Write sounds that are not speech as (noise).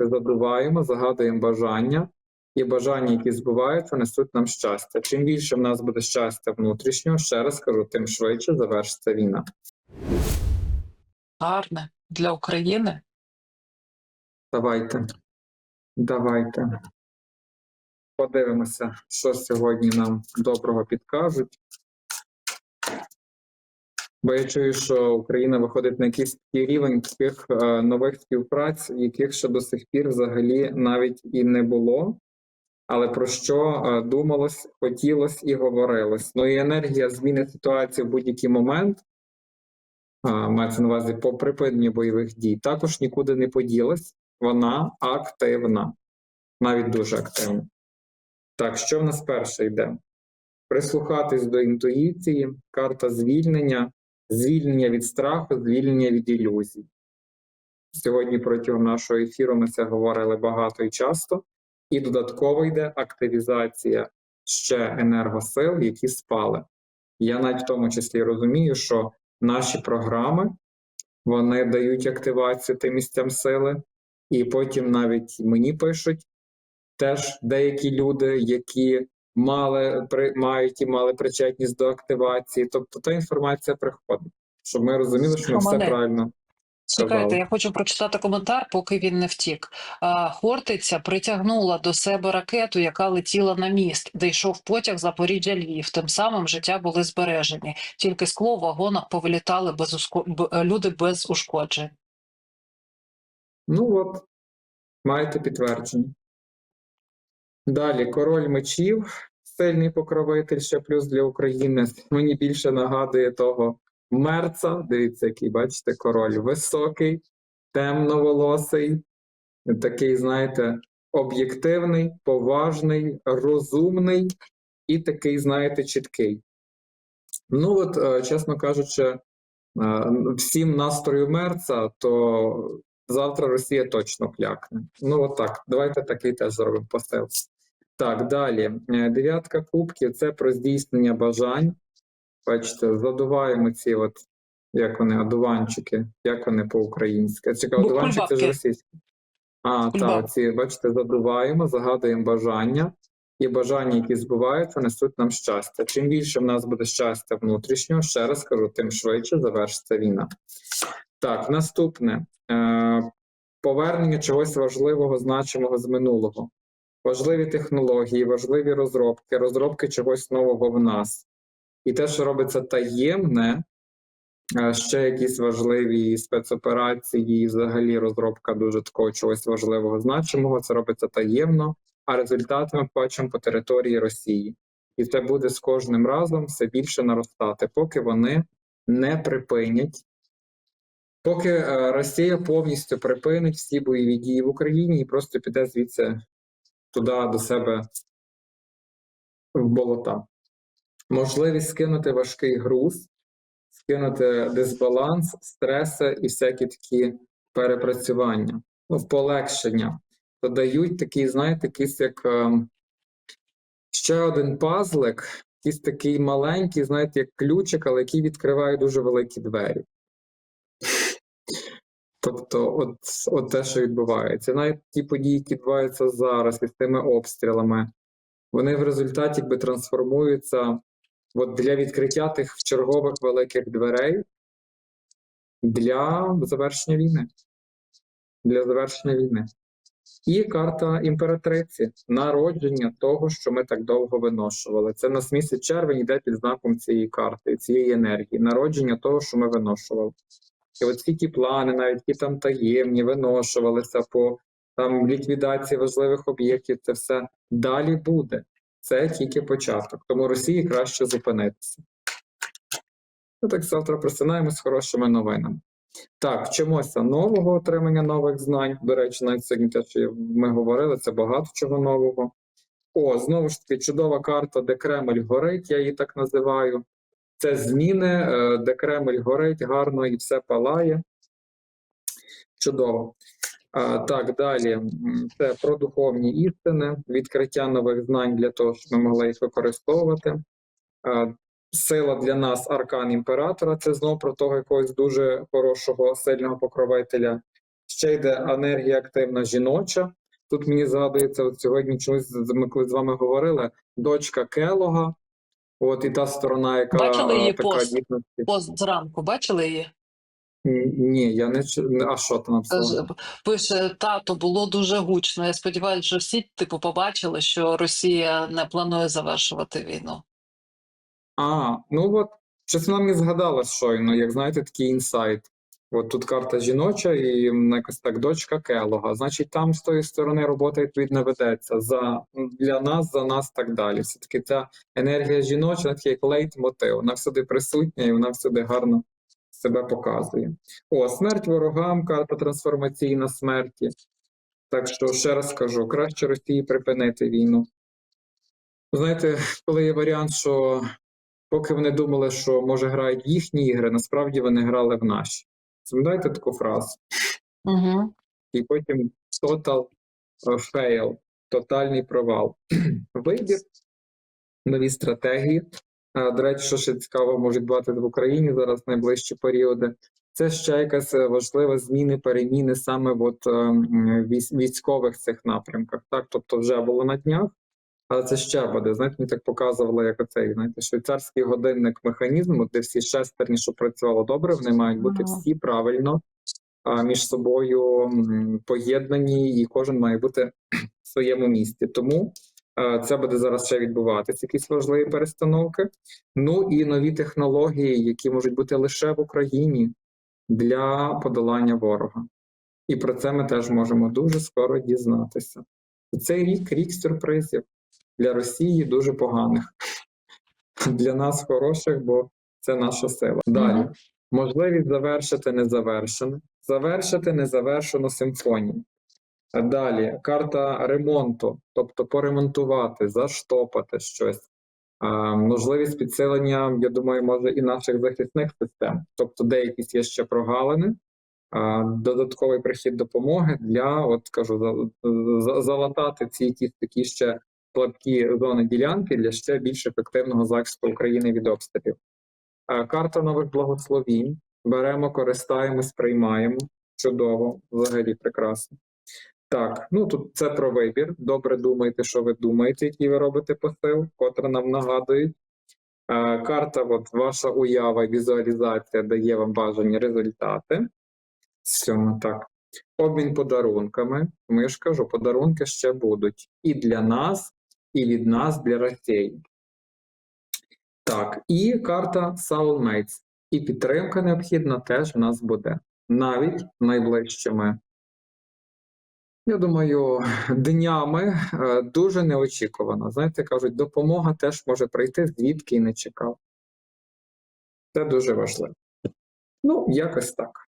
задуваємо, загадуємо бажання, і бажання, які збуваються, несуть нам щастя. Чим більше в нас буде щастя внутрішнього, ще раз кажу, тим швидше завершиться війна. Гарне для України. Давайте. Давайте. Подивимося, що сьогодні нам доброго підкажуть. Бо я чую, що Україна виходить на якийсь такий рівень таких е, нових співпраць, яких ще до сих пір взагалі навіть і не було. Але про що е, думалось, хотілось і говорилось. Ну і енергія зміни ситуації в будь-який момент, е, мається на увазі по припиненню бойових дій, також нікуди не поділась. Вона активна, навіть дуже активна. Так, що в нас перше йде? Прислухатись до інтуїції, карта звільнення, звільнення від страху, звільнення від ілюзій. Сьогодні протягом нашого ефіру ми це говорили багато і часто, і додатково йде активізація ще енергосил, які спали. Я навіть в тому числі розумію, що наші програми вони дають активацію тим місцям сили, і потім навіть мені пишуть теж деякі люди, які мали при мають і мали причетність до активації. Тобто та інформація приходить, щоб ми розуміли, що ми все правильно Чекайте, я хочу прочитати коментар, поки він не втік. Хортиця притягнула до себе ракету, яка летіла на міст, де йшов потяг Запоріжжя Львів. Тим самим життя були збережені. Тільки скло в вагонах повилітали без уско... е, люди без ушкоджень. Ну от, маєте підтвердження. Далі король мечів, сильний покровитель, ще плюс для України. Мені більше нагадує того мерца. Дивіться, який бачите, король високий, темноволосий, такий, знаєте, об'єктивний, поважний, розумний і такий, знаєте, чіткий. Ну, от, е, чесно кажучи, е, всім настрою мерца, то завтра Росія точно клякне. Ну, от так. Давайте такий теж зробимо посил. Так, далі. Е, Дев'ятка кубків це про здійснення бажань. Бачите, задуваємо ці, от, як вони, одуванчики, як вони по-українськи. Чекай, Бу- одуванчик це ж російське. А, так, ці, бачите, задуваємо, загадуємо бажання, і бажання, які збуваються, несуть нам щастя. Чим більше в нас буде щастя внутрішнього, ще раз кажу, тим швидше завершиться війна. Так, наступне е, повернення чогось важливого, значимого з минулого. Важливі технології, важливі розробки, розробки чогось нового в нас. І те, що робиться таємне, е, ще якісь важливі спецоперації, взагалі розробка дуже такого чогось важливого, значимого, це робиться таємно, а результати ми бачимо по території Росії. І це буде з кожним разом все більше наростати, поки вони не припинять. Поки е, Росія повністю припинить всі бойові дії в Україні і просто піде звідси туди до себе в болота. Можливість скинути важкий груз, скинути дисбаланс, стреси і всякі такі перепрацювання, ну, полегшення. То дають такий, знаєте, якийсь як ем, ще один пазлик, якийсь такий маленький, знаєте, як ключик, але який відкриває дуже великі двері. Тобто, от, от те, що відбувається. Навіть ті події, які відбуваються зараз із тими обстрілами, вони в результаті якби трансформуються от для відкриття тих чергових великих дверей для завершення війни. Для завершення війни. І карта імператриці народження того, що ми так довго виношували. Це у нас місяць червень йде під знаком цієї карти, цієї енергії, народження того, що ми виношували. І от ті плани, навіть які там таємні, виношувалися по там ліквідації важливих об'єктів, це все далі буде. Це тільки початок. Тому Росії краще зупинитися. Ну так завтра просинаємось з хорошими новинами. Так, вчимося нового отримання нових знань. До речі, навіть сьогодні те, що ми говорили, це багато чого нового. О, знову ж таки, чудова карта, де Кремль горить, я її так називаю. Це зміни, е, де Кремль горить гарно і все палає. Чудово. Так, далі. Це про духовні істини, відкриття нових знань для того, щоб ми могли їх використовувати. Сила для нас аркан імператора це знову про того якогось дуже хорошого, сильного покровителя. Ще йде енергія активна жіноча. Тут мені згадується, от сьогодні чомусь ми з вами говорили, дочка Келога. От і та сторона, яка Бачили її е, така пост? дійсності. Пост зранку бачили її? Ні, я не А що там написано? Пише тато, було дуже гучно. Я сподіваюся, що всі типу побачили, що Росія не планує завершувати війну. А, ну от щось вона мені згадала щойно, як знаєте, такий інсайт. От тут карта жіноча і якось так дочка Келога. Значить, там з тої сторони робота відповідно ведеться за для нас, за нас так далі. Все таки ця енергія жіноча, вона як лейтмотив. Вона всюди присутня і вона всюди гарно себе показує. О, смерть ворогам, карта трансформаційна смерті. Так що ще раз кажу, краще Росії припинити війну. Знаєте, коли є варіант, що поки вони думали, що може грають їхні ігри, насправді вони грали в наші. Згадайте таку фразу. Угу. І потім total fail, тотальний провал. (clears throat) Вибір, нові стратегії. До речі, що ще цікаво може відбувати в Україні зараз в найближчі періоди. Це ще якась е, важлива зміни, переміни саме от, е, м, військ- військових цих напрямках. Так, тобто вже було на днях, але це ще буде. Знаєте, мені так показувало, як оцей знаєте, швейцарський годинник механізму, де всі шестерні, що працювало добре, вони мають бути всі правильно а, між собою поєднані, і кожен має бути в своєму місці. Тому це буде зараз ще відбуватися, якісь важливі перестановки. Ну і нові технології, які можуть бути лише в Україні для подолання ворога. І про це ми теж можемо дуже скоро дізнатися. Цей рік рік сюрпризів для Росії дуже поганих, для нас хороших, бо це наша сила. Далі. Можливість завершити незавершене, завершити незавершену симфонію. Далі карта ремонту, тобто поремонтувати, заштопати щось. Можливість підсилення, я думаю, може і наших захисних систем. Тобто деякі є ще прогалини, додатковий прихід допомоги для, от кажу, за- за- залатати ці якісь такі ще слабкі зони ділянки для ще більш ефективного захисту України від обстрілів. Карта нових благословінь. Беремо, користаємось, приймаємо. Чудово, взагалі прекрасно. Так, ну тут це про вибір. Добре думайте, що ви думаєте, який ви робите посил, котре нам нагадують. Карта, от ваша уява, візуалізація дає вам бажані результати. Сьоме, так. Обмін подарунками. Я ж кажу, подарунки ще будуть і для нас, і від нас для Росії. Так, і карта Soulmates. І підтримка необхідна теж в нас буде. Навіть найближчими, я думаю, днями е, дуже неочікувано. Знаєте, кажуть, допомога теж може прийти звідки і не чекав. Це дуже важливо. Ну, якось так.